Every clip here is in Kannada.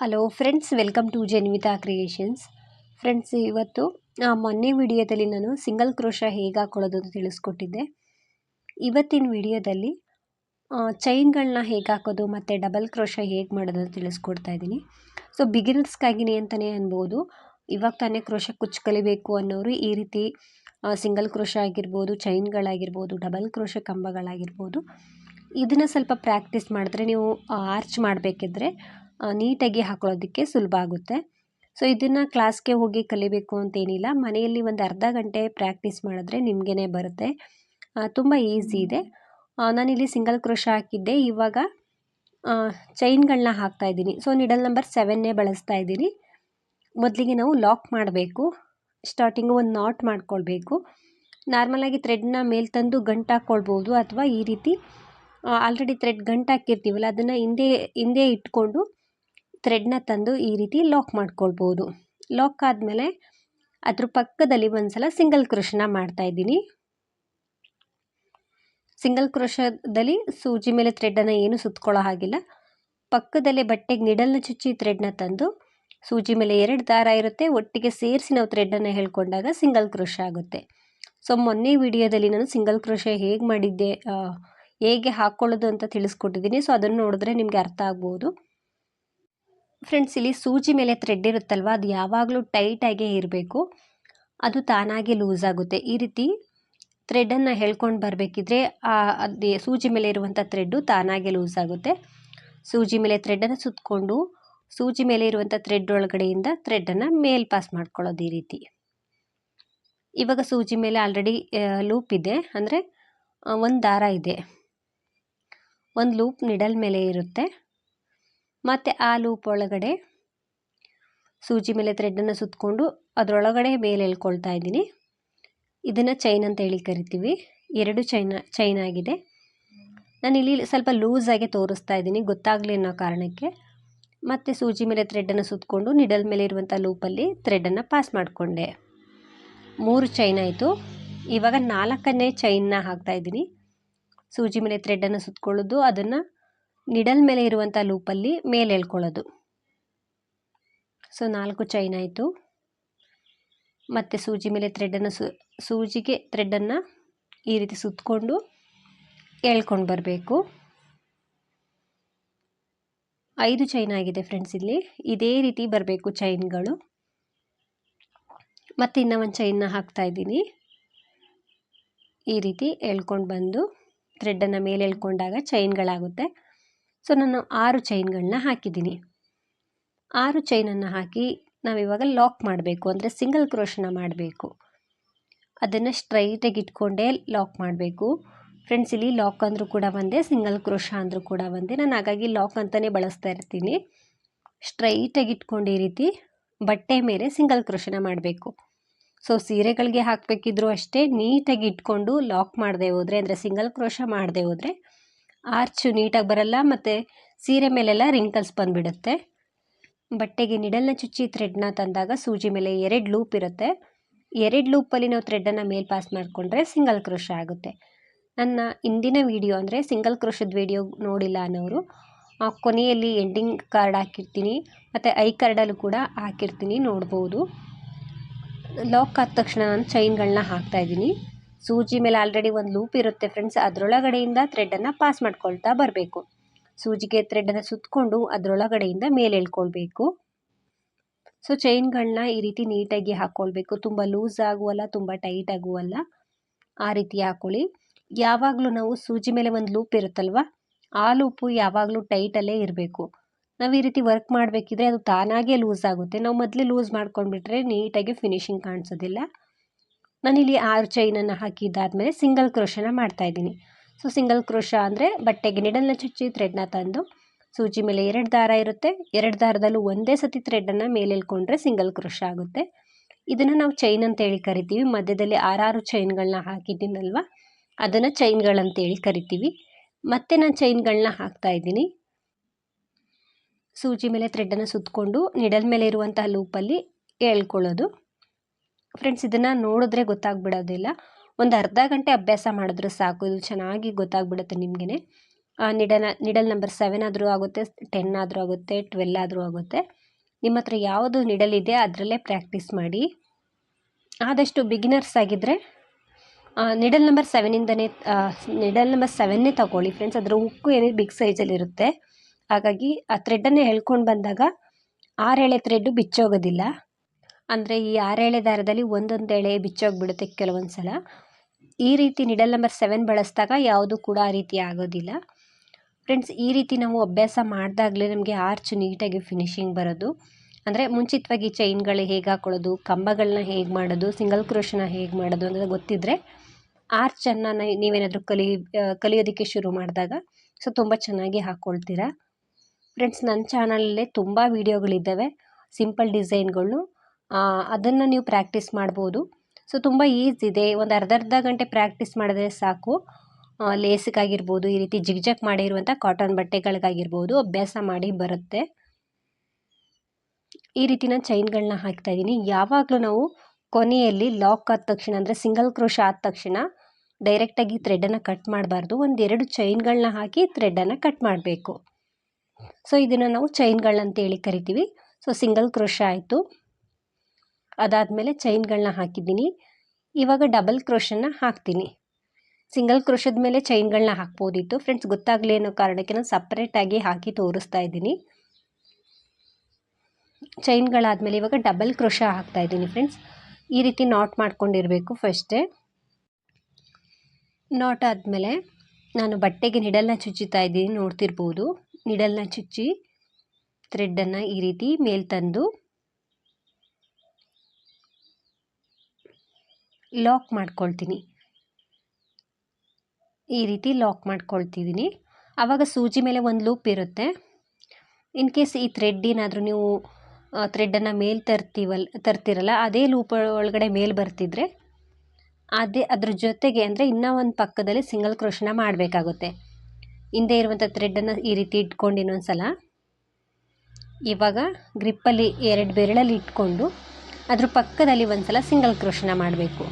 Hello friends, welcome to Janvitha creations. Friends, ಇವತ್ತು ಮೊನ್ನೆ ವಿಡಿಯೋದಲ್ಲಿ ನಾನು ಸಿಂಗಲ್ ಕ್ರೋಶ ಹೇಗೆ ಹಾಕೊಳ್ಳೋದು ಅಂತ ತಿಳಿಸ್ಕೊಟ್ಟಿದ್ದೆ. ಇವತ್ತಿನ ವಿಡಿಯೋದಲ್ಲಿ ಚೈನ್ಗಳನ್ನ ಹೇಗೆ ಹಾಕೋದು ಮತ್ತು ಡಬಲ್ ಕ್ರೋಶ ಹೇಗೆ ಮಾಡೋದು ಅಂತ ತಿಳಿಸ್ಕೊಡ್ತಾ ಇದ್ದೀನಿ. ಸೊ, ಬಿಗಿನರ್ಸ್ಗಾಗಿನಿ ಅಂತಲೇ ಅನ್ಬೋದು. ಇವಾಗ ತಾನೇ ಕ್ರೋಶ ಕುಚ್ಚು ಕಲಿಬೇಕು ಅನ್ನೋರು ಈ ರೀತಿ ಸಿಂಗಲ್ ಕ್ರೋಶ ಆಗಿರ್ಬೋದು, ಚೈನ್ಗಳಾಗಿರ್ಬೋದು, ಡಬಲ್ ಕ್ರೋಶ ಕಂಬಗಳಾಗಿರ್ಬೋದು, ಇದನ್ನು ಸ್ವಲ್ಪ ಪ್ರಾಕ್ಟೀಸ್ ಮಾಡಿದ್ರೆ ನೀವು ಆರ್ಚ್ ಮಾಡಬೇಕಿದ್ರೆ ನೀಟಾಗಿ ಹಾಕೊಳ್ಳೋದಕ್ಕೆ ಸುಲಭ ಆಗುತ್ತೆ. ಸೊ ಇದನ್ನು ಕ್ಲಾಸ್ಗೆ ಹೋಗಿ ಕಲಿಬೇಕು ಅಂತೇನಿಲ್ಲ. ಮನೆಯಲ್ಲಿ ಒಂದು ಅರ್ಧ ಗಂಟೆ ಪ್ರಾಕ್ಟೀಸ್ ಮಾಡಿದ್ರೆ ನಿಮಗೇ ಬರುತ್ತೆ. ತುಂಬ ಈಸಿ ಇದೆ. ನಾನಿಲ್ಲಿ ಸಿಂಗಲ್ ಕ್ರೋಶ ಹಾಕಿದ್ದೆ. ಇವಾಗ ಚೈನ್ಗಳನ್ನ ಹಾಕ್ತಾ ಇದ್ದೀನಿ. ಸೊ ನಿಡಲ್ ನಂಬರ್ ಸೆವೆನ್ನೇ ಬಳಸ್ತಾ ಇದ್ದೀನಿ. ಮೊದಲಿಗೆ ನಾವು ಲಾಕ್ ಮಾಡಬೇಕು. ಸ್ಟಾರ್ಟಿಂಗು ಒಂದು ನಾಟ್ ಮಾಡ್ಕೊಳ್ಬೇಕು. ನಾರ್ಮಲಾಗಿ ಥ್ರೆಡ್ನ ಮೇಲೆ ತಂದು ಗಂಟು ಹಾಕ್ಕೊಳ್ಬೋದು ಅಥವಾ ಈ ರೀತಿ ಆಲ್ರೆಡಿ ಥ್ರೆಡ್ ಗಂಟು ಹಾಕಿರ್ತೀವಲ್ಲ, ಅದನ್ನು ಹಿಂದೆ ಹಿಂದೆ ಇಟ್ಕೊಂಡು ಥ್ರೆಡ್ನ ತಂದು ಈ ರೀತಿ ಲಾಕ್ ಮಾಡ್ಕೊಳ್ಬೋದು. ಲಾಕ್ ಆದಮೇಲೆ ಅದ್ರ ಪಕ್ಕದಲ್ಲಿ ಒಂದು ಸಲ ಸಿಂಗಲ್ ಕ್ರೋಶನ ಮಾಡ್ತಾಯಿದ್ದೀನಿ ಸಿಂಗಲ್ ಕ್ರೋಶದಲ್ಲಿ ಸೂಜಿ ಮೇಲೆ ಥ್ರೆಡ್ಡನ್ನು ಏನು ಸುತ್ಕೊಳ್ಳೋ ಹಾಗಿಲ್ಲ. ಪಕ್ಕದಲ್ಲೇ ಬಟ್ಟೆಗೆ ನಿಡಲ್ನ ಚುಚ್ಚಿ ಥ್ರೆಡ್ನ ತಂದು ಸೂಜಿ ಮೇಲೆ ಎರಡು ದಾರ ಇರುತ್ತೆ. ಒಟ್ಟಿಗೆ ಸೇರಿಸಿ ನಾವು ಥ್ರೆಡ್ಡನ್ನು ಹೇಳ್ಕೊಂಡಾಗ ಸಿಂಗಲ್ ಕ್ರೋಶ ಆಗುತ್ತೆ. ಸೊ ಮೊನ್ನೆ ವಿಡಿಯೋದಲ್ಲಿ ನಾನು ಸಿಂಗಲ್ ಕ್ರೋಶ ಹೇಗೆ ಮಾಡಿದ್ದೆ ಹೇಗೆ ಹಾಕ್ಕೊಳ್ಳೋದು ಅಂತ ತಿಳಿಸ್ಕೊಟ್ಟಿದ್ದೀನಿ. ಸೊ ಅದನ್ನು ನೋಡಿದ್ರೆ ನಿಮಗೆ ಅರ್ಥ ಆಗ್ಬೋದು. ಫ್ರೆಂಡ್ಸ್ ಇಲ್ಲಿ ಸೂಜಿ ಮೇಲೆ ಥ್ರೆಡ್ ಇರುತ್ತಲ್ವ, ಅದು ಯಾವಾಗಲೂ ಟೈಟಾಗೇ ಇರಬೇಕು. ಅದು ತಾನಾಗೆ ಲೂಸ್ ಆಗುತ್ತೆ. ಈ ರೀತಿ ಥ್ರೆಡನ್ನು ಹೇಳ್ಕೊಂಡು ಬರಬೇಕಿದ್ರೆ ಅದೇ ಸೂಜಿ ಮೇಲೆ ಇರುವಂಥ ಥ್ರೆಡ್ಡು ತಾನಾಗೆ ಲೂಸ್ ಆಗುತ್ತೆ. ಸೂಜಿ ಮೇಲೆ ಥ್ರೆಡನ್ನು ಸುತ್ತಕೊಂಡು ಸೂಜಿ ಮೇಲೆ ಇರುವಂಥ ಥ್ರೆಡ್ ಒಳಗಡೆಯಿಂದ ಥ್ರೆಡನ್ನು ಮೇಲ್ ಪಾಸ್ ಮಾಡ್ಕೊಳ್ಳೋದು ಈ ರೀತಿ. ಇವಾಗ ಸೂಜಿ ಮೇಲೆ ಆಲ್ರೆಡಿ ಲೂಪ್ ಇದೆ. ಅಂದರೆ ಒಂದು ದಾರ ಇದೆ. ಒಂದು ಲೂಪ್ ನಿಡಲ್ ಮೇಲೆ ಇರುತ್ತೆ. ಮತ್ತು ಆ ಲೂಪ್ ಒಳಗಡೆ ಸೂಜಿ ಮೇಲೆ ಥ್ರೆಡ್ಡನ್ನು ಸುತ್ತಕೊಂಡು ಅದರೊಳಗಡೆ ಮೇಲೆ ಎಳ್ಕೊಳ್ತಾ ಇದ್ದೀನಿ. ಇದನ್ನು ಚೈನ್ ಅಂತ ಹೇಳಿ ಕರಿತೀವಿ. ಎರಡು ಚೈನ ಚೈನ್ ಆಗಿದೆ. ನಾನು ಇಲ್ಲಿ ಸ್ವಲ್ಪ ಲೂಸಾಗಿ ತೋರಿಸ್ತಾ ಇದ್ದೀನಿ. ಗೊತ್ತಾಗಲಿ ಅನ್ನೋ ಕಾರಣಕ್ಕೆ. ಮತ್ತು ಸೂಜಿ ಮೇಲೆ ಥ್ರೆಡ್ಡನ್ನು ಸುತ್ತಕೊಂಡು ನಿಡಲ್ ಮೇಲೆ ಇರುವಂಥ ಲೂಪಲ್ಲಿ ಥ್ರೆಡನ್ನು ಪಾಸ್ ಮಾಡಿಕೊಂಡೆ. ಮೂರು ಚೈನ್ ಆಯಿತು. ಇವಾಗ ನಾಲ್ಕನೇ ಚೈನ್ನ ಹಾಕ್ತಾಯಿದ್ದೀನಿ ಸೂಜಿ ಮೇಲೆ ಥ್ರೆಡನ್ನು ಸುತ್ತಕೊಳ್ಳೋದು ಅದನ್ನು ನಿಡಲ್ ಮೇಲೆ ಇರುವಂಥ ಲೂಪಲ್ಲಿ ಮೇಲೆ ಎಳ್ಕೊಳ್ಳೋದು. ಸೊ ನಾಲ್ಕು ಚೈನ್ ಆಯಿತು. ಮತ್ತು ಸೂಜಿ ಮೇಲೆ ಥ್ರೆಡನ್ನು ಸು, ಸೂಜಿಗೆ ಥ್ರೆಡ್ಡನ್ನು ಈ ರೀತಿ ಸುತ್ತಕೊಂಡು ಎಳ್ಕೊಂಡು ಬರಬೇಕು. ಐದು ಚೈನ್ ಆಗಿದೆ ಫ್ರೆಂಡ್ಸ್ ಇಲ್ಲಿ. ಇದೇ ರೀತಿ ಬರಬೇಕು ಚೈನ್ಗಳು ಮತ್ತು ಇನ್ನೂ ಒಂದು ಚೈನ್ನ ಹಾಕ್ತಾ ಇದ್ದೀನಿ. ಈ ರೀತಿ ಎಳ್ಕೊಂಡು ಬಂದು ಥ್ರೆಡ್ಡನ್ನು ಮೇಲೆ ಎಳ್ಕೊಂಡಾಗ ಚೈನ್ಗಳಾಗುತ್ತೆ ಸೊ, ನಾನು ಆರು ಚೈನ್ಗಳನ್ನ ಹಾಕಿದ್ದೀನಿ. ಆರು ಚೈನನ್ನು ಹಾಕಿ ನಾವಿವಾಗ ಲಾಕ್ ಮಾಡಬೇಕು, ಅಂದರೆ ಸಿಂಗಲ್ ಕ್ರೋಶನ ಮಾಡಬೇಕು. ಅದನ್ನು ಸ್ಟ್ರೈಟಾಗಿ ಇಟ್ಕೊಂಡೇ ಲಾಕ್ ಮಾಡಬೇಕು. ಫ್ರೆಂಡ್ಸ್, ಇಲ್ಲಿ ಲಾಕ್ ಅಂದರೂ ಕೂಡ ಒಂದೇ, ಸಿಂಗಲ್ ಕ್ರೋಶ ಅಂದರೂ ಕೂಡ ಒಂದೇ. ನಾನು ಹಾಗಾಗಿ ಲಾಕ್ ಅಂತಲೇ ಬಳಸ್ತಾ ಇರ್ತೀನಿ. ಸ್ಟ್ರೈಟಾಗಿ ಇಟ್ಕೊಂಡು ಈ ರೀತಿ ಬಟ್ಟೆ ಮೇಲೆ ಸಿಂಗಲ್ ಕ್ರೋಶನ ಮಾಡಬೇಕು. ಸೊ, ಸೀರೆಗಳಿಗೆ ಹಾಕಬೇಕಿದ್ರೂ ಅಷ್ಟೇ, ನೀಟಾಗಿ ಇಟ್ಕೊಂಡು ಲಾಕ್ ಮಾಡದೆ ಹೋದರೆ, ಅಂದರೆ ಸಿಂಗಲ್ ಕ್ರೋಶ ಮಾಡದೆ ಹೋದರೆ ಆರ್ಚು ನೀಟಾಗಿ ಬರಲ್ಲ, ಮತ್ತು ಸೀರೆ ಮೇಲೆಲ್ಲ ರಿಂಕಲ್ಸ್ ಬಂದುಬಿಡುತ್ತೆ. ಬಟ್ಟೆಗೆ ನಿಡಲ್ನ ಚುಚ್ಚಿ ಥ್ರೆಡ್ನ ತಂದಾಗ ಸೂಜಿ ಮೇಲೆ ಎರಡು ಲೂಪ್ ಇರುತ್ತೆ. ಎರಡು ಲೂಪಲ್ಲಿ ನಾವು ಥ್ರೆಡನ್ನು ಮೇಲೆ ಪಾಸ್ ಮಾಡಿಕೊಂಡ್ರೆ ಸಿಂಗಲ್ ಕ್ರೋಶ ಆಗುತ್ತೆ. ನನ್ನ ಇಂದಿನ ವಿಡಿಯೋ ಅಂದರೆ ಸಿಂಗಲ್ ಕ್ರೋಶದ ವಿಡಿಯೋ ನೋಡಿಲ್ಲ ಅನ್ನೋರು ಕೊನೆಯಲ್ಲಿ ಎಂಡಿಂಗ್ ಕಾರ್ಡ್ ಹಾಕಿರ್ತೀನಿ, ಮತ್ತು ಐ ಕಾರ್ಡಲ್ಲೂ ಕೂಡ ಹಾಕಿರ್ತೀನಿ ನೋಡ್ಬೋದು. ಲಾಕ್ ಆದ ತಕ್ಷಣ ನಾನು ಚೈನ್ಗಳನ್ನ ಹಾಕ್ತಾಯಿದ್ದೀನಿ ಸೂಜಿ ಮೇಲೆ ಆಲ್ರೆಡಿ ಒಂದು ಲೂಪ್ ಇರುತ್ತೆ ಫ್ರೆಂಡ್ಸ್ ಅದರೊಳಗಡೆಯಿಂದ ಥ್ರೆಡನ್ನು ಪಾಸ್ ಮಾಡ್ಕೊಳ್ತಾ ಬರಬೇಕು. ಸೂಜಿಗೆ ಥ್ರೆಡನ್ನು ಸುತ್ತಕೊಂಡು ಅದರೊಳಗಡೆಯಿಂದ ಮೇಲೆ ಎಳ್ಕೊಳ್ಬೇಕು. ಸೊ ಚೈನ್ಗಳನ್ನ ಈ ರೀತಿ ನೀಟಾಗಿ ಹಾಕ್ಕೊಳ್ಬೇಕು ತುಂಬ ಲೂಸ್ ಆಗುವಲ್ಲ, ತುಂಬ ಟೈಟ್ ಆಗುವಲ್ಲ, ಆ ರೀತಿ ಹಾಕ್ಕೊಳ್ಳಿ ಯಾವಾಗಲೂ ನಾವು ಸೂಜಿ ಮೇಲೆ ಒಂದು ಲೂಪ್ ಇರುತ್ತಲ್ವ, ಆ ಲೂಪು ಯಾವಾಗಲೂ ಟೈಟಲ್ಲೇ ಇರಬೇಕು. ನಾವು ಈ ರೀತಿ ವರ್ಕ್ ಮಾಡಬೇಕಿದ್ರೆ ಅದು ತಾನಾಗೇ ಲೂಸ್ ಆಗುತ್ತೆ. ನಾವು ಮೊದಲೇ ಲೂಸ್ ಮಾಡ್ಕೊಂಡ್ಬಿಟ್ರೆ ನೀಟಾಗಿ ಫಿನಿಶಿಂಗ್ ಕಾಣಿಸೋದಿಲ್ಲ. ನಾನಿಲ್ಲಿ ಆರು ಚೈನನ್ನು ಹಾಕಿದ್ದಾದಮೇಲೆ ಸಿಂಗಲ್ ಕ್ರೋಶನ ಮಾಡ್ತಾಯಿದ್ದೀನಿ ಸೊ ಸಿಂಗಲ್ ಕ್ರೋಶ ಅಂದರೆ ಬಟ್ಟೆಗೆ ನಿಡಲ್ನ ಚುಚ್ಚಿ ಥ್ರೆಡ್ನ ತಂದು, ಸೂಜಿ ಮೇಲೆ ಎರಡು ದಾರ ಇರುತ್ತೆ. ಎರಡು ದಾರದಲ್ಲೂ ಒಂದೇ ಸತಿ ಥ್ರೆಡನ್ನು ಮೇಲೆ ಎಳ್ಕೊಂಡ್ರೆ ಸಿಂಗಲ್ ಕ್ರೋಶ ಆಗುತ್ತೆ. ಇದನ್ನು ನಾವು ಚೈನ್ ಅಂತೇಳಿ ಕರಿತೀವಿ. ಮಧ್ಯದಲ್ಲಿ ಆರಾರು ಚೈನ್ಗಳನ್ನ ಹಾಕಿದ್ದೀನಲ್ವ? ಅದನ್ನು ಚೈನ್ಗಳಂತೇಳಿ ಕರಿತೀವಿ. ಮತ್ತೆ ನಾನು ಚೈನ್ಗಳನ್ನ ಹಾಕ್ತಾ ಇದ್ದೀನಿ. ಸೂಜಿ ಮೇಲೆ ಥ್ರೆಡನ್ನು ಸುತ್ತಕೊಂಡು ನಿಡಲ್ ಮೇಲೆ ಇರುವಂತಹ ಲೂಪಲ್ಲಿ ಎಳ್ಕೊಳ್ಳೋದು. ಫ್ರೆಂಡ್ಸ್ ಇದನ್ನು ನೋಡಿದ್ರೆ ಗೊತ್ತಾಗ್ಬಿಡೋದಿಲ್ಲ. ಒಂದು ಅರ್ಧ ಗಂಟೆ ಅಭ್ಯಾಸ ಮಾಡಿದ್ರೆ ಸಾಕು. ಇದು ಚೆನ್ನಾಗಿ ಗೊತ್ತಾಗ್ಬಿಡುತ್ತೆ ನಿಮಗೇ ನಿಡಲ್ ನಿಡಲ್ ನಂಬರ್ ಸೆವೆನ್ ಆದರೂ ಆಗುತ್ತೆ ಟೆನ್ ಆದರೂ ಆಗುತ್ತೆ ಟ್ವೆಲ್ ಆದರೂ ಆಗುತ್ತೆ. ನಿಮ್ಮ ಹತ್ರ ಯಾವುದು ನಿಡಲ್ ಇದೆ ಅದರಲ್ಲೇ ಪ್ರಾಕ್ಟೀಸ್ ಮಾಡಿ. ಆದಷ್ಟು ಬಿಗಿನರ್ಸ್ ಆಗಿದ್ದರೆ ನಿಡಲ್ ನಂಬರ್ ಸೆವೆನಿಂದನೇ ನಿಡಲ್ ನಂಬರ್ ಸೆವೆನ್ನೇ ತಗೊಳ್ಳಿ. ಫ್ರೆಂಡ್ಸ್ ಅದರ ಉಕ್ಕು ಏನೇ ಬಿಗ್ ಸೈಜಲ್ಲಿರುತ್ತೆ ಹಾಗಾಗಿ ಆ ಥ್ರೆಡ್ಡನ್ನೇ ಹೇಳ್ಕೊಂಡು ಬಂದಾಗ ಆರೆಳೆ ಥ್ರೆಡ್ಡು ಬಿಚ್ಚೋಗೋದಿಲ್ಲ. ಅಂದರೆ ಈ ಆರೇಳೆ ದಾರದಲ್ಲಿ ಒಂದೊಂದು ಎಳೆ ಬಿಚ್ಚೋಗ್ಬಿಡುತ್ತೆ ಕೆಲವೊಂದು ಸಲ ಈ ರೀತಿ ನಿಡಲ್ ನಂಬರ್ ಸೆವೆನ್ ಬಳಸಿದಾಗ ಯಾವುದು ಕೂಡ ಆ ರೀತಿ ಆಗೋದಿಲ್ಲ. ಫ್ರೆಂಡ್ಸ್ ಈ ರೀತಿ ನಾವು ಅಭ್ಯಾಸ ಮಾಡಿದಾಗಲೇ ನಮಗೆ ಆರ್ಚ್ ನೀಟಾಗಿ ಫಿನಿಶಿಂಗ್ ಬರೋದು. ಅಂದರೆ ಮುಂಚಿತವಾಗಿ ಚೈನ್ಗಳು ಹೇಗೆ ಹಾಕೊಳ್ಳೋದು ಕಂಬಗಳನ್ನ ಹೇಗೆ ಮಾಡೋದು ಸಿಂಗಲ್ ಕ್ರೋಶನ ಹೇಗೆ ಮಾಡೋದು ಅಂತ ಗೊತ್ತಿದ್ದರೆ ಆರ್ಚನ್ನು ನೀವೇನಾದರೂ ಕಲಿ ಕಲಿಯೋದಕ್ಕೆ ಶುರು ಮಾಡಿದಾಗ ಸೊ ತುಂಬ ಚೆನ್ನಾಗಿ ಹಾಕ್ಕೊಳ್ತೀರಾ ಫ್ರೆಂಡ್ಸ್ ನನ್ನ ಚಾನಲಲ್ಲೇ ತುಂಬ ವೀಡಿಯೋಗಳಿದ್ದಾವೆ ಸಿಂಪಲ್ ಡಿಸೈನ್ಗಳು ಅದನ್ನು ನೀವು ಪ್ರಾಕ್ಟೀಸ್ ಮಾಡ್ಬೋದು. ಸೊ ತುಂಬ ಈಸಿ ಇದೆ. ಒಂದು ಅರ್ಧ ಅರ್ಧ ಗಂಟೆ ಪ್ರಾಕ್ಟೀಸ್ ಮಾಡಿದ್ರೆ ಸಾಕು. ಲೇಸಿಗಾಗಿರ್ಬೋದು, ಈ ರೀತಿ ಜಿಗ್ಜಗ್ ಮಾಡಿರುವಂಥ ಕಾಟನ್ ಬಟ್ಟೆಗಳಿಗಾಗಿರ್ಬೋದು, ಅಭ್ಯಾಸ ಮಾಡಿ ಬರುತ್ತೆ. ಈ ರೀತಿ ನಾನು ಚೈನ್ಗಳನ್ನ ಹಾಕ್ತಾ ಇದ್ದೀನಿ ಯಾವಾಗಲೂ ನಾವು ಕೊನೆಯಲ್ಲಿ ಲಾಕ್ ಆದ ತಕ್ಷಣ ಅಂದರೆ ಸಿಂಗಲ್ ಕ್ರೋಶ ಆದ ತಕ್ಷಣ ಡೈರೆಕ್ಟಾಗಿ ಥ್ರೆಡನ್ನು ಕಟ್ ಮಾಡಬಾರ್ದು. ಒಂದೆರಡು ಚೈನ್ಗಳನ್ನ ಹಾಕಿ ಥ್ರೆಡನ್ನು ಕಟ್ ಮಾಡಬೇಕು. ಸೊ ಇದನ್ನು ನಾವು ಚೈನ್ಗಳಂತೇಳಿ ಕರಿತೀವಿ. ಸೊ ಸಿಂಗಲ್ ಕ್ರೋಶ ಆಯಿತು. ಅದಾದಮೇಲೆ ಚೈನ್ಗಳನ್ನ ಹಾಕಿದ್ದೀನಿ. ಇವಾಗ ಡಬಲ್ ಕ್ರೋಶನ್ನ ಹಾಕ್ತೀನಿ. ಸಿಂಗಲ್ ಕ್ರೋಶದ ಮೇಲೆ ಚೈನ್ಗಳನ್ನ ಹಾಕ್ಬೋದಿತ್ತು. ಫ್ರೆಂಡ್ಸ್, ಗೊತ್ತಾಗಲಿ ಅನ್ನೋ ಕಾರಣಕ್ಕೆ ನಾನು ಸಪ್ರೇಟಾಗಿ ಹಾಕಿ ತೋರಿಸ್ತಾ ಇದ್ದೀನಿ. ಚೈನ್ಗಳಾದಮೇಲೆ ಇವಾಗ ಡಬಲ್ ಕ್ರೋಶ ಹಾಕ್ತಾ ಇದ್ದೀನಿ ಫ್ರೆಂಡ್ಸ್. ಈ ರೀತಿ ನಾಟ್ ಮಾಡ್ಕೊಂಡಿರಬೇಕು ಫಸ್ಟೇ. ನಾಟ್ ಆದಮೇಲೆ ನಾನು ಬಟ್ಟೆಗೆ ನಿಡಲ್ನ ಚುಚ್ಚುತ್ತಾ ಇದ್ದೀನಿ, ನೋಡ್ತಿರ್ಬೋದು. ನಿಡಲ್ನ ಚುಚ್ಚಿ, ಥ್ರೆಡ್ಡನ್ನು ಈ ರೀತಿ ಮೇಲೆ ತಂದು ಲಾಕ್ ಮಾಡ್ಕೊಳ್ತೀನಿ. ಈ ರೀತಿ ಲಾಕ್ ಮಾಡ್ಕೊಳ್ತಿದ್ದೀನಿ. ಆವಾಗ ಸೂಜಿ ಮೇಲೆ ಒಂದು ಲೂಪ್ ಇರುತ್ತೆ. ಇನ್ ಕೇಸ್ ಈ ಥ್ರೆಡ್ ಏನಾದರೂ ನೀವು ಥ್ರೆಡ್ಡನ್ನು ಮೇಲೆ ತರ್ತೀವಲ್, ತರ್ತಿರಲ್ಲ, ಅದೇ ಲೂಪ್ ಒಳಗಡೆ ಮೇಲೆ ಬರ್ತಿದ್ರೆ, ಅದೇ, ಅದ್ರ ಜೊತೆಗೆ ಅಂದರೆ ಇನ್ನೂ ಒಂದು ಪಕ್ಕದಲ್ಲಿ ಸಿಂಗಲ್ ಕ್ರೋಶನ ಮಾಡಬೇಕಾಗುತ್ತೆ. ಹಿಂದೆ ಇರುವಂಥ ಥ್ರೆಡ್ಡನ್ನು ಈ ರೀತಿ ಇಟ್ಕೊಂಡು ಇನ್ನೊಂದು ಸಲ ಇವಾಗ ಗ್ರಿಪ್ಪಲ್ಲಿ ಎರಡು ಬೆರಳಲ್ಲಿ ಇಟ್ಕೊಂಡು ಅದ್ರ ಪಕ್ಕದಲ್ಲಿ ಒಂದು ಸಲ ಸಿಂಗಲ್ ಕ್ರೋಶನ ಮಾಡಬೇಕು.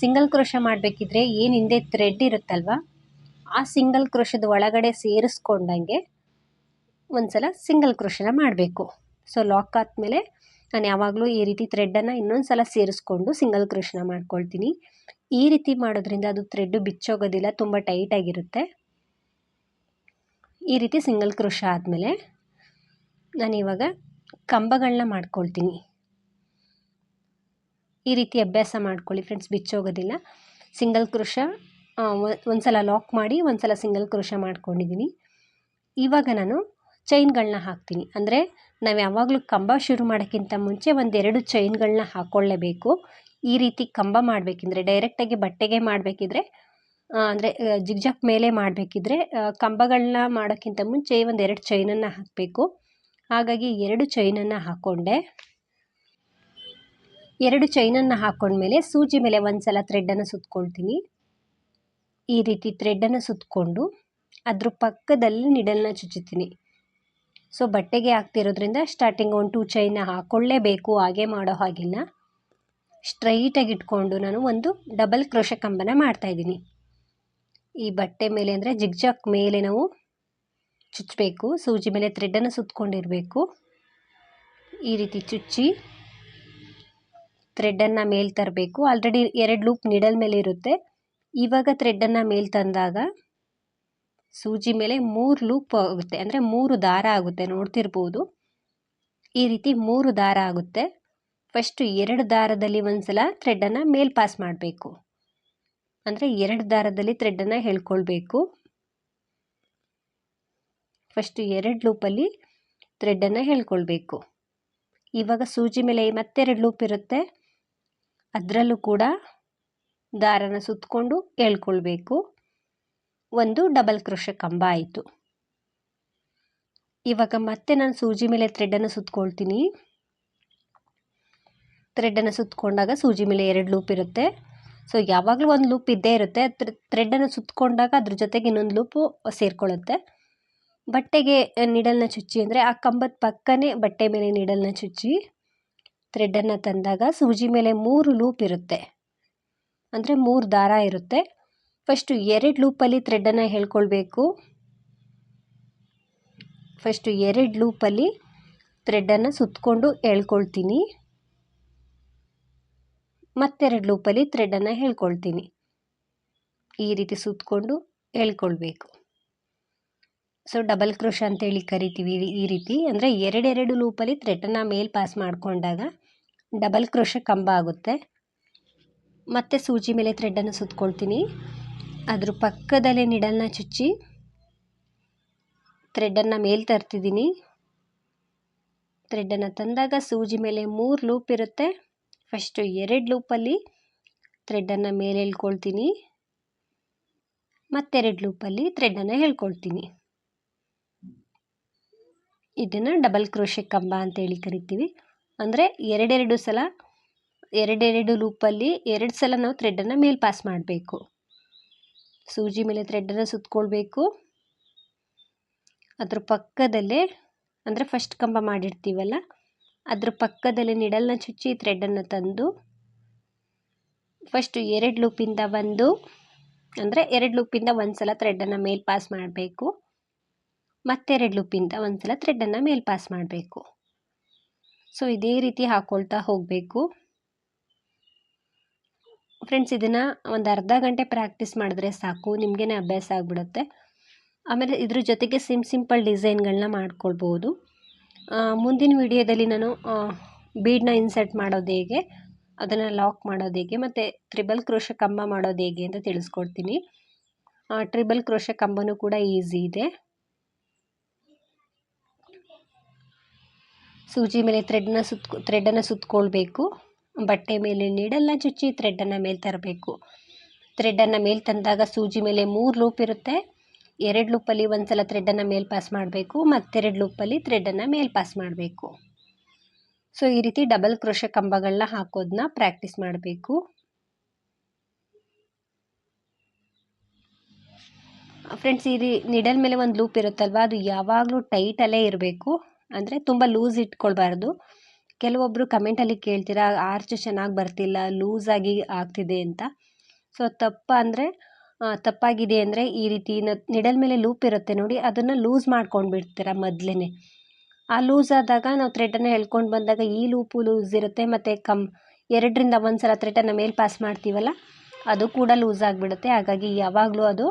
ಸಿಂಗಲ್ ಕ್ರೋಶ ಮಾಡಬೇಕಿದ್ರೆ ಏನು ಹಿಂದೆ ಥ್ರೆಡ್ ಇರುತ್ತಲ್ವ? ಆ ಸಿಂಗಲ್ ಕ್ರೋಶದ ಒಳಗಡೆ ಸೇರಿಸ್ಕೊಂಡಂಗೆ ಒಂದು ಸಲ ಸಿಂಗಲ್ ಕ್ರೋಶನ ಮಾಡಬೇಕು. ಸೊ ಲಾಕ್ ಆದಮೇಲೆ ನಾನು ಯಾವಾಗಲೂ ಈ ರೀತಿ ಥ್ರೆಡ್ಡನ್ನು ಇನ್ನೊಂದು ಸಲ ಸೇರಿಸ್ಕೊಂಡು ಸಿಂಗಲ್ ಕ್ರೋಶನ ಮಾಡ್ಕೊಳ್ತೀನಿ. ಈ ರೀತಿ ಮಾಡೋದ್ರಿಂದ ಅದು ಥ್ರೆಡ್ಡು ಬಿಚ್ಚೋಗೋದಿಲ್ಲ, ತುಂಬ ಟೈಟಾಗಿರುತ್ತೆ ಈ ರೀತಿ ಸಿಂಗಲ್ ಕ್ರೋಶ ಆದಮೇಲೆ ನಾನಿವಾಗ ಕಂಬಗಳನ್ನ ಮಾಡ್ಕೊಳ್ತೀನಿ. ಈ ರೀತಿ ಅಭ್ಯಾಸ ಮಾಡ್ಕೊಳ್ಳಿ ಫ್ರೆಂಡ್ಸ್ ಬಿಚ್ಚೋಗೋದಿಲ್ಲ. ಸಿಂಗಲ್ ಕ್ರೋಶ ಒಂದು ಸಲ ಲಾಕ್ ಮಾಡಿ ಒಂದು ಸಲ ಸಿಂಗಲ್ ಕ್ರೋಶ ಮಾಡ್ಕೊಂಡಿದ್ದೀನಿ ಇವಾಗ ನಾನು ಚೈನ್ಗಳನ್ನ ಹಾಕ್ತೀನಿ. ಅಂದರೆ ನಾವು ಯಾವಾಗಲೂ ಕಂಬ ಶುರು ಮಾಡೋಕ್ಕಿಂತ ಮುಂಚೆ ಒಂದೆರಡು ಚೈನ್ಗಳನ್ನ ಹಾಕ್ಕೊಳ್ಳೇಬೇಕು ಈ ರೀತಿ ಕಂಬ ಮಾಡಬೇಕಿದ್ರೆ ಡೈರೆಕ್ಟಾಗಿ ಬಟ್ಟೆಗೆ ಮಾಡಬೇಕಿದ್ರೆ ಅಂದರೆ ಜಿಗ್ಜಾಕ್ ಮೇಲೆ ಮಾಡಬೇಕಿದ್ರೆ ಕಂಬಗಳನ್ನ ಮಾಡೋಕ್ಕಿಂತ ಮುಂಚೆ ಒಂದೆರಡು ಚೈನನ್ನು ಹಾಕಬೇಕು. ಹಾಗಾಗಿ ಎರಡು ಚೈನನ್ನು ಹಾಕ್ಕೊಂಡೆ ಎರಡು ಚೈನನ್ನು ಹಾಕ್ಕೊಂಡ್ಮೇಲೆ ಸೂಜಿ ಮೇಲೆ ಒಂದು ಸಲ ಥ್ರೆಡ್ಡನ್ನು ಸುತ್ಕೊಳ್ತೀನಿ. ಈ ರೀತಿ ಥ್ರೆಡ್ಡನ್ನು ಸುತ್ತಕೊಂಡು ಅದ್ರ ಪಕ್ಕದಲ್ಲಿ ನಿಡಲ್ನ ಚುಚ್ಚುತ್ತೀನಿ. ಸೊ ಬಟ್ಟೆಗೆ ಹಾಕ್ತಿರೋದ್ರಿಂದ ಸ್ಟಾರ್ಟಿಂಗ್ ಒಂದು ಟೂ ಚೈನ ಹಾಕ್ಕೊಳ್ಳೇಬೇಕು ಹಾಗೆ ಮಾಡೋ ಹಾಗಿಲ್ಲ. ಸ್ಟ್ರೈಟಾಗಿ ಇಟ್ಕೊಂಡು ನಾನು ಒಂದು ಡಬಲ್ ಕ್ರೋಶ ಕಂಬನ ಮಾಡ್ತಾಯಿದ್ದೀನಿ ಈ ಬಟ್ಟೆ ಮೇಲೆ ಅಂದರೆ ಜಿಗ್ಜಾಕ್ ಮೇಲೆ ನಾವು ಚುಚ್ಚಬೇಕು ಸೂಜಿ ಮೇಲೆ ಥ್ರೆಡ್ಡನ್ನು ಸುತ್ತಕೊಂಡಿರಬೇಕು ಈ ರೀತಿ ಚುಚ್ಚಿ ಥ್ರೆಡ್ಡನ್ನು ಮೇಲೆ ತರಬೇಕು. ಆಲ್ರೆಡಿ ಎರಡು ಲೂಪ್ ನಿಡಲ್ ಮೇಲೆ ಇರುತ್ತೆ. ಇವಾಗ ಥ್ರೆಡ್ಡನ್ನು ಮೇಲೆ ತಂದಾಗ ಸೂಜಿ ಮೇಲೆ ಮೂರು ಲೂಪ್ ಆಗುತ್ತೆ. ಅಂದರೆ ಮೂರು ದಾರ ಆಗುತ್ತೆ. ನೋಡ್ತಿರ್ಬೋದು. ಈ ರೀತಿ ಮೂರು ದಾರ ಆಗುತ್ತೆ. ಫಸ್ಟು ಎರಡು ದಾರದಲ್ಲಿ ಒಂದು ಸಲ ಥ್ರೆಡ್ಡನ್ನು ಮೇಲ್ ಪಾಸ್ ಮಾಡಬೇಕು. ಅಂದರೆ ಎರಡು ದಾರದಲ್ಲಿ ಥ್ರೆಡ್ಡನ್ನು ಹೇಳ್ಕೊಳ್ಬೇಕು. ಫಸ್ಟು ಎರಡು ಲೂಪಲ್ಲಿ ಥ್ರೆಡ್ಡನ್ನು ಹೇಳ್ಕೊಳ್ಬೇಕು. ಇವಾಗ ಸೂಜಿ ಮೇಲೆ ಮತ್ತೆರಡು ಲೂಪ್ ಇರುತ್ತೆ. ಅದರಲ್ಲೂ ಕೂಡ ದಾರನ ಸುತ್ತಕೊಂಡು ಎಳ್ಕೊಳ್ಬೇಕು ಒಂದು ಡಬಲ್ ಕ್ರೋಶ ಕಂಬ ಆಯಿತು. ಇವಾಗ ಮತ್ತೆ ನಾನು ಸೂಜಿ ಮೇಲೆ ಥ್ರೆಡ್ಡನ್ನು ಸುತ್ತಕೊಳ್ತೀನಿ ಥ್ರೆಡ್ಡನ್ನು ಸುತ್ತಕೊಂಡಾಗ ಸೂಜಿ ಮೇಲೆ ಎರಡು ಲೂಪ್ ಇರುತ್ತೆ. ಸೊ ಯಾವಾಗಲೂ ಒಂದು ಲೂಪ್ ಇದ್ದೇ ಇರುತ್ತೆ. ಥ್ರೆಡ್ಡನ್ನು ಸುತ್ತಕೊಂಡಾಗ ಅದ್ರ ಜೊತೆಗೆ ಇನ್ನೊಂದು ಲೂಪು ಸೇರಿಕೊಳ್ಳುತ್ತೆ ಬಟ್ಟೆಗೆ ನಿಡಲ್ನ ಚುಚ್ಚಿ ಅಂದರೆ ಆ ಕಂಬದ ಪಕ್ಕನೇ ಬಟ್ಟೆ ಮೇಲೆ ನಿಡಲ್ನ ಚುಚ್ಚಿ. ಥ್ರೆಡ್ಡನ್ನು ತಂದಾಗ ಸೂಜಿ ಮೇಲೆ ಮೂರು ಲೂಪ್ ಇರುತ್ತೆ. ಅಂದರೆ ಮೂರು ದಾರ ಇರುತ್ತೆ. ಫಸ್ಟು ಎರಡು ಲೂಪಲ್ಲಿ ಥ್ರೆಡ್ಡನ್ನು ಹೇಳ್ಕೊಳ್ಬೇಕು. ಫಸ್ಟು ಎರಡು ಲೂಪಲ್ಲಿ ಥ್ರೆಡ್ಡನ್ನು ಸುತ್ತಕೊಂಡು ಹೇಳ್ಕೊಳ್ತೀನಿ. ಮತ್ತೆರಡು ಲೂಪಲ್ಲಿ ಥ್ರೆಡ್ಡನ್ನು ಹೇಳ್ಕೊಳ್ತೀನಿ. ಈ ರೀತಿ ಸುತ್ತಕೊಂಡು ಎಳ್ಕೊಳ್ಬೇಕು ಸೊ ಡಬಲ್ ಕ್ರೋಶ ಅಂತೇಳಿ ಕರಿತೀವಿ ಈ ರೀತಿ. ಅಂದರೆ ಎರಡೆರಡು ಲೂಪಲ್ಲಿ ಥ್ರೆಟನ್ನ ಮೇಲ್ ಪಾಸ್ ಮಾಡಿಕೊಂಡಾಗ ಡಬಲ್ ಕ್ರೋಶ ಕಂಬ ಆಗುತ್ತೆ. ಮತ್ತೆ ಸೂಜಿ ಮೇಲೆ ಥ್ರೆಡನ್ನು ಸುತ್ಕೊಳ್ತೀನಿ. ಅದ್ರ ಪಕ್ಕದಲ್ಲೇ ನಿಡಲ್ನ ಚುಚ್ಚಿ ಥ್ರೆಡನ್ನು ಮೇಲೆ ತರ್ತಿದ್ದೀನಿ. ಥ್ರೆಡನ್ನು ತಂದಾಗ ಸೂಜಿ ಮೇಲೆ ಮೂರು ಲೂಪ್ ಇರುತ್ತೆ. ಫಸ್ಟು ಎರಡು ಲೂಪಲ್ಲಿ ಥ್ರೆಡನ್ನು ಮೇಲೆ ಹೇಳ್ಕೊಳ್ತೀನಿ. ಮತ್ತೆರಡು ಲೂಪಲ್ಲಿ ಥ್ರೆಡನ್ನು ಹೇಳ್ಕೊಳ್ತೀನಿ. ಇದನ್ನು ಡಬಲ್ ಕ್ರೋಶೆ ಕಂಬ ಅಂತೇಳಿ ಕರಿತೀವಿ. ಅಂದರೆ ಎರಡೆರಡು ಸಲ, ಎರಡೆರಡು ಲೂಪಲ್ಲಿ ಎರಡು ಸಲ ನಾವು ಥ್ರೆಡನ್ನು ಮೇಲ್ ಪಾಸ್ ಮಾಡಬೇಕು. ಸೂಜಿ ಮೇಲೆ ಥ್ರೆಡ್ಡನ್ನು ಸುತ್ಕೊಳ್ಬೇಕು. ಅದ್ರ ಪಕ್ಕದಲ್ಲೇ, ಅಂದರೆ ಫಸ್ಟ್ ಕಂಬ ಮಾಡಿರ್ತೀವಲ್ಲ, ಅದ್ರ ಪಕ್ಕದಲ್ಲೇ ನಿಡಲ್ನ ಚುಚ್ಚಿ ಥ್ರೆಡ್ಡನ್ನು ತಂದು ಫಸ್ಟು ಎರಡು ಲೂಪಿಂದ ಒಂದು, ಅಂದರೆ ಎರಡು ಲೂಪಿಂದ ಒಂದು ಸಲ ಥ್ರೆಡನ್ನು ಮೇಲ್ ಪಾಸ್ ಮಾಡಬೇಕು. ಮತ್ತೆರಡು ಲೂಪಿಂದ ಒಂದು ಸಲ ಥ್ರೆಡನ್ನು ಮೇಲೆ ಪಾಸ್ ಮಾಡಬೇಕು. ಸೊ ಇದೇ ರೀತಿ ಹಾಕ್ಕೊಳ್ತಾ ಹೋಗಬೇಕು. ಫ್ರೆಂಡ್ಸ್ ಇದನ್ನು ಒಂದು ಅರ್ಧ ಗಂಟೆ ಪ್ರಾಕ್ಟೀಸ್ ಮಾಡಿದ್ರೆ ಸಾಕು ನಿಮಗೇ ಅಭ್ಯಾಸ ಆಗಿಬಿಡುತ್ತೆ. ಆಮೇಲೆ ಇದ್ರ ಜೊತೆಗೆ ಸಿಮ್ ಸಿಂಪಲ್ ಡಿಸೈನ್ಗಳನ್ನ ಮಾಡ್ಕೊಳ್ಬೋದು. ಮುಂದಿನ ವಿಡಿಯೋದಲ್ಲಿ ನಾನು ಬೀಡನ್ನ ಇನ್ಸರ್ಟ್ ಮಾಡೋದು ಹೇಗೆ, ಅದನ್ನು ಲಾಕ್ ಮಾಡೋದು ಹೇಗೆ, ಮತ್ತು ತ್ರಿಬಲ್ ಕ್ರೋಶ ಕಂಬ ಮಾಡೋದು ಹೇಗೆ ಅಂತ ತಿಳಿಸ್ಕೊಡ್ತೀನಿ. ಟ್ರಿಬಲ್ ಕ್ರೋಶ ಕಂಬನೂ ಕೂಡ ಈಸಿ ಇದೆ. ಸೂಜಿ ಮೇಲೆ ಥ್ರೆಡ್ನ ಸುತ್ತ ಥ್ರೆಡನ್ನು ಸುತ್ತಕೊಳ್ಬೇಕು ಬಟ್ಟೆ ಮೇಲೆ ನೀಡಲ್ನ ಚುಚ್ಚಿ ಥ್ರೆಡನ್ನು ಮೇಲೆ ತರಬೇಕು. ಥ್ರೆಡನ್ನು ಮೇಲೆ ತಂದಾಗ ಸೂಜಿ ಮೇಲೆ ಮೂರು ಲೂಪ್ ಇರುತ್ತೆ. ಎರಡು ಲೂಪಲ್ಲಿ ಒಂದು ಸಲ ಥ್ರೆಡನ್ನು ಮೇಲೆ ಪಾಸ್ ಮಾಡಬೇಕು. ಮತ್ತೆರಡು ಲೂಪಲ್ಲಿ ಥ್ರೆಡನ್ನು ಮೇಲೆ ಪಾಸ್ ಮಾಡಬೇಕು. ಸೊ ಈ ರೀತಿ ಡಬಲ್ ಕ್ರೋಶ ಕಂಬಗಳನ್ನ ಹಾಕೋದನ್ನ ಪ್ರಾಕ್ಟೀಸ್ ಮಾಡಬೇಕು. ಫ್ರೆಂಡ್ಸ್ ಈ ರೀ ನಿಡಲ್ ಮೇಲೆ ಒಂದು ಲೂಪ್ ಇರುತ್ತಲ್ವ? ಅದು ಯಾವಾಗಲೂ ಟೈಟಲ್ಲೇ ಇರಬೇಕು. ಅಂದರೆ ತುಂಬ ಲೂಸ್ ಇಟ್ಕೊಳ್ಬಾರ್ದು. ಕೆಲವೊಬ್ಬರು ಕಮೆಂಟಲ್ಲಿ ಕೇಳ್ತೀರಾ ಆರ್ಚ್ ಚೆನ್ನಾಗಿ ಬರ್ತಿಲ್ಲ ಲೂಸಾಗಿ ಆಗ್ತಿದೆ ಅಂತ. ಸೊ ತಪ್ಪ ಅಂದರೆ ತಪ್ಪಾಗಿದೆ ಅಂದರೆ ಈ ರೀತಿ ನಿಡಲ್ ಮೇಲೆ ಲೂಪ್ ಇರುತ್ತೆ ನೋಡಿ, ಅದನ್ನು ಲೂಸ್ ಮಾಡ್ಕೊಂಡು ಬಿಡ್ತೀರ ಮೊದಲೇ ಆ ಲೂಸ್ ಆದಾಗ ನಾವು ಥ್ರೆಡನ್ನು ಎಳ್ಕೊಂಡು ಬಂದಾಗ ಈ ಲೂಪು ಲೂಸ್ ಇರುತ್ತೆ, ಮತ್ತು ಕಮ್, ಎರಡರಿಂದ ಒಂದು ಸಲ ಥ್ರೆಡನ್ನು ಮೇಲೆ ಪಾಸ್ ಮಾಡ್ತೀವಲ್ಲ, ಅದು ಕೂಡ ಲೂಸ್ ಆಗಿಬಿಡುತ್ತೆ. ಹಾಗಾಗಿ ಯಾವಾಗಲೂ ಅದು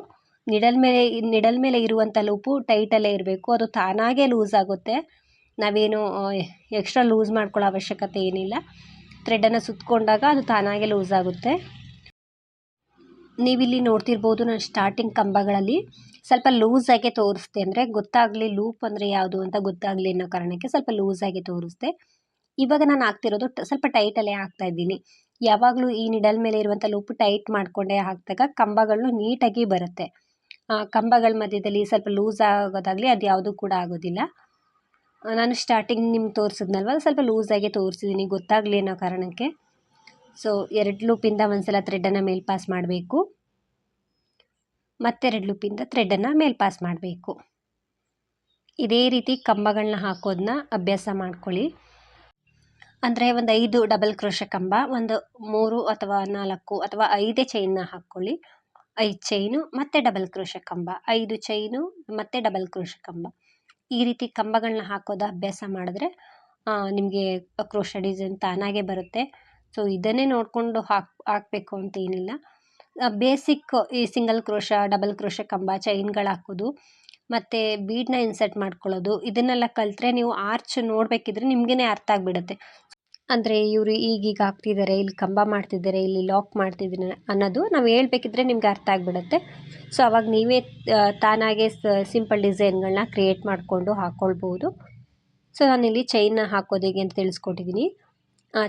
ನಿಡಲ್ ಮೇಲೆ ನಿಡಲ್ ಮೇಲೆ ಇರುವಂಥ ಲೂಪು ಟೈಟಲ್ಲೇ ಇರಬೇಕು. ಅದು ತಾನಾಗೇ ಲೂಸ್ ಆಗುತ್ತೆ. ನಾವೇನು ಎಕ್ಸ್ಟ್ರಾ ಲೂಸ್ ಮಾಡ್ಕೊಳ್ಳೋ ಅವಶ್ಯಕತೆ ಏನಿಲ್ಲ. ಥ್ರೆಡನ್ನು ಸುತ್ತಕೊಂಡಾಗ ಅದು ತಾನಾಗೆ ಲೂಸ್ ಆಗುತ್ತೆ. ನೀವಿಲ್ಲಿ ನೋಡ್ತಿರ್ಬೋದು ನಾನು ಸ್ಟಾರ್ಟಿಂಗ್ ಕಂಬಗಳಲ್ಲಿ ಸ್ವಲ್ಪ ಲೂಸಾಗೆ ತೋರಿಸ್ದೆ ಅಂದರೆ ಗೊತ್ತಾಗಲಿ ಲೂಪ್ ಅಂದರೆ ಯಾವುದು ಅಂತ ಗೊತ್ತಾಗಲಿ ಅನ್ನೋ ಕಾರಣಕ್ಕೆ ಸ್ವಲ್ಪ ಲೂಸಾಗಿ ತೋರಿಸ್ದೆ. ಇವಾಗ ನಾನು ಹಾಕ್ತಿರೋದು ಸ್ವಲ್ಪ ಟೈಟಲ್ಲೇ ಹಾಕ್ತಾ ಇದ್ದೀನಿ. ಯಾವಾಗಲೂ ಈ ನಿಡಲ್ ಮೇಲೆ ಇರುವಂಥ ಲೂಪ್ ಟೈಟ್ ಮಾಡಿಕೊಂಡೇ ಹಾಕಿದಾಗ ಕಂಬಗಳು ನೀಟಾಗಿ ಬರುತ್ತೆ. ಕಂಬಗಳ ಮಧ್ಯದಲ್ಲಿ ಸ್ವಲ್ಪ ಲೂಸ್ ಆಗೋದಾಗಲಿ ಅದು ಯಾವುದೂ ಕೂಡ ಆಗೋದಿಲ್ಲ. ನಾನು ಸ್ಟಾರ್ಟಿಂಗ್ ನಿಮ್ಗೆ ತೋರಿಸಿದ್ನಲ್ವ? ಸ್ವಲ್ಪ ಲೂಸಾಗೆ ತೋರಿಸಿದ್ದೀನಿ ಗೊತ್ತಾಗಲಿ ಅನ್ನೋ ಕಾರಣಕ್ಕೆ. ಸೊ ಎರಡು ಲೂಪಿಂದ ಒಂದು ಸಲ ಥ್ರೆಡನ್ನು ಮೇಲೆ ಪಾಸ್ ಮಾಡಬೇಕು. ಮತ್ತೆರಡು ಲೂಪಿಂದ ಥ್ರೆಡನ್ನು ಮೇಲೆ ಪಾಸ್ ಮಾಡಬೇಕು. ಇದೇ ರೀತಿ ಕಂಬಗಳನ್ನ ಹಾಕೋದನ್ನ ಅಭ್ಯಾಸ ಮಾಡ್ಕೊಳ್ಳಿ. ಅಂದರೆ ಒಂದು ಐದು ಡಬಲ್ ಕ್ರೋಶ ಕಂಬ, ಒಂದು ಮೂರು ಅಥವಾ ನಾಲ್ಕು ಅಥವಾ ಐದೇ ಚೈನ್ನ ಹಾಕ್ಕೊಳ್ಳಿ. ಐದು ಚೈನು ಮತ್ತು ಡಬಲ್ ಕ್ರೋಶ ಕಂಬ. ಐದು ಚೈನು ಮತ್ತು ಡಬಲ್ ಕ್ರೋಶ ಕಂಬ. ಈ ರೀತಿ ಕಂಬಗಳನ್ನ ಹಾಕೋದು ಅಭ್ಯಾಸ ಮಾಡಿದ್ರೆ ನಿಮಗೆ ಕ್ರೋಶ ಡಿಸೈನ್ ತಾನಾಗೆ ಬರುತ್ತೆ. ಸೊ, ಇದನ್ನೇ ನೋಡಿಕೊಂಡು ಹಾಕ್, ಹಾಕಬೇಕು ಅಂತ ಏನಿಲ್ಲ. ಬೇಸಿಕ್ ಈ ಸಿಂಗಲ್ ಕ್ರೋಶ, ಡಬಲ್ ಕ್ರೋಶ ಕಂಬ, ಚೈನ್ಗಳು ಹಾಕೋದು, ಮತ್ತು ಬೀಡನ್ನ ಇನ್ಸರ್ಟ್ ಮಾಡ್ಕೊಳ್ಳೋದು, ಇದನ್ನೆಲ್ಲ ಕಲಿತ್ರೆ ನೀವು ಆರ್ಚ್ ನೋಡಬೇಕಿದ್ರೆ ನಿಮಗೇ ಅರ್ಥ ಆಗಿಬಿಡುತ್ತೆ. ಅಂದರೆ ಇವರು ಈಗೀಗ ಹಾಕ್ತಿದ್ದಾರೆ, ಇಲ್ಲಿ ಕಂಬ ಮಾಡ್ತಿದ್ದಾರೆ, ಇಲ್ಲಿ ಲಾಕ್ ಮಾಡ್ತಿದ್ದೀನಿ ಅನ್ನೋದು ನಾವು ಹೇಳ್ಬೇಕಿದ್ರೆ ನಿಮ್ಗೆ ಅರ್ಥ ಆಗಿಬಿಡುತ್ತೆ. ಸೊ ಅವಾಗ ನೀವೇ ತಾನಾಗೆ ಸಿಂಪಲ್ ಡಿಸೈನ್ಗಳನ್ನ ಕ್ರಿಯೇಟ್ ಮಾಡಿಕೊಂಡು ಹಾಕ್ಕೊಳ್ಬೋದು ಸೊ ನಾನಿಲ್ಲಿ ಚೈನ್ನ ಹಾಕೋದು ಹೇಗೆ ಅಂತ ತಿಳಿಸ್ಕೊಟ್ಟಿದ್ದೀನಿ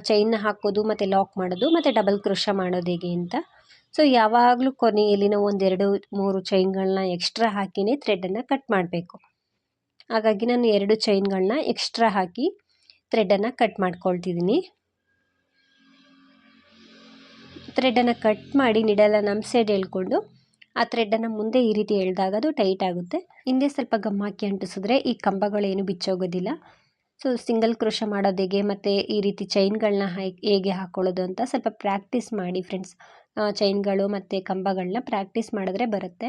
ಚೈನ್ನ ಹಾಕೋದು, ಮತ್ತು ಲಾಕ್ ಮಾಡೋದು, ಮತ್ತು ಡಬಲ್ ಕ್ರೋಶ ಮಾಡೋದು ಹೇಗೆ ಅಂತ. ಸೊ ಯಾವಾಗಲೂ ಕೊನೆಯಲ್ಲಿ ನಾವು ಒಂದೆರಡು, ಮೂರು ಚೈನ್ಗಳನ್ನ ಎಕ್ಸ್ಟ್ರಾ ಹಾಕಿನೇ ಥ್ರೆಡನ್ನು ಕಟ್ ಮಾಡಬೇಕು. ಹಾಗಾಗಿ ನಾನು ಎರಡು ಚೈನ್ಗಳನ್ನ ಎಕ್ಸ್ಟ್ರಾ ಹಾಕಿ ಥ್ರೆಡನ್ನು ಕಟ್ ಮಾಡ್ಕೊಳ್ತಿದ್ದೀನಿ ಥ್ರೆಡನ್ನು ಕಟ್ ಮಾಡಿ ನಿಡಲ್ಲ ನಮ್ಮ ಸೈಡ್ ಹೇಳ್ಕೊಂಡು ಆ ಥ್ರೆಡನ್ನು ಮುಂದೆ ಈ ರೀತಿ ಎಳೆದಾಗ ಅದು ಟೈಟ್ ಆಗುತ್ತೆ. ಹಿಂದೆ ಸ್ವಲ್ಪ ಗಮ್ ಹಾಕಿ ಅಂಟಿಸಿದ್ರೆ ಈ ಕಂಬಗಳೇನು ಬಿಚ್ಚೋಗೋದಿಲ್ಲ. ಸೊ ಸಿಂಗಲ್ ಕ್ರೋಶ ಮಾಡೋದು ಹೇಗೆ ಮತ್ತು ಈ ರೀತಿ ಚೈನ್ಗಳನ್ನ ಹೇಗೆ ಹಾಕ್ಕೊಳ್ಳೋದು ಅಂತ ಸ್ವಲ್ಪ ಪ್ರಾಕ್ಟೀಸ್ ಮಾಡಿ ಫ್ರೆಂಡ್ಸ್ ಚೈನ್ಗಳು ಮತ್ತು ಕಂಬಗಳನ್ನ ಪ್ರಾಕ್ಟೀಸ್ ಮಾಡಿದ್ರೆ ಬರುತ್ತೆ.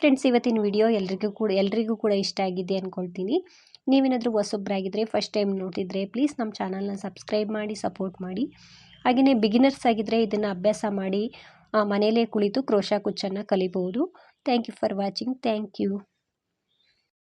ಫ್ರೆಂಡ್ಸ್ ಇವತ್ತಿನ ವಿಡಿಯೋ ಎಲ್ರಿಗೂ ಕೂಡ ಎಲ್ರಿಗೂ ಕೂಡ ಇಷ್ಟ ಆಗಿದೆ ಅಂದ್ಕೊಳ್ತೀನಿ ನೀವೇನಾದರೂ ಹೊಸೊಬ್ಬರಾಗಿದ್ದರೆ ಫಸ್ಟ್ ಟೈಮ್ ನೋಡ್ತಿದ್ರೆ ಪ್ಲೀಸ್ ನಮ್ಮ ಚಾನಲ್ನ ಸಬ್ಸ್ಕ್ರೈಬ್ ಮಾಡಿ ಸಪೋರ್ಟ್ ಮಾಡಿ. ಹಾಗೆಯೇ ಬಿಗಿನರ್ಸ್ ಆಗಿದ್ದರೆ ಇದನ್ನು ಅಭ್ಯಾಸ ಮಾಡಿ ಮನೆಯಲ್ಲೇ ಕುಳಿತು ಕ್ರೋಶಾ ಕುಚ್ಚನ್ನು ಕಲಿಬೋದು. Thank you for watching thank you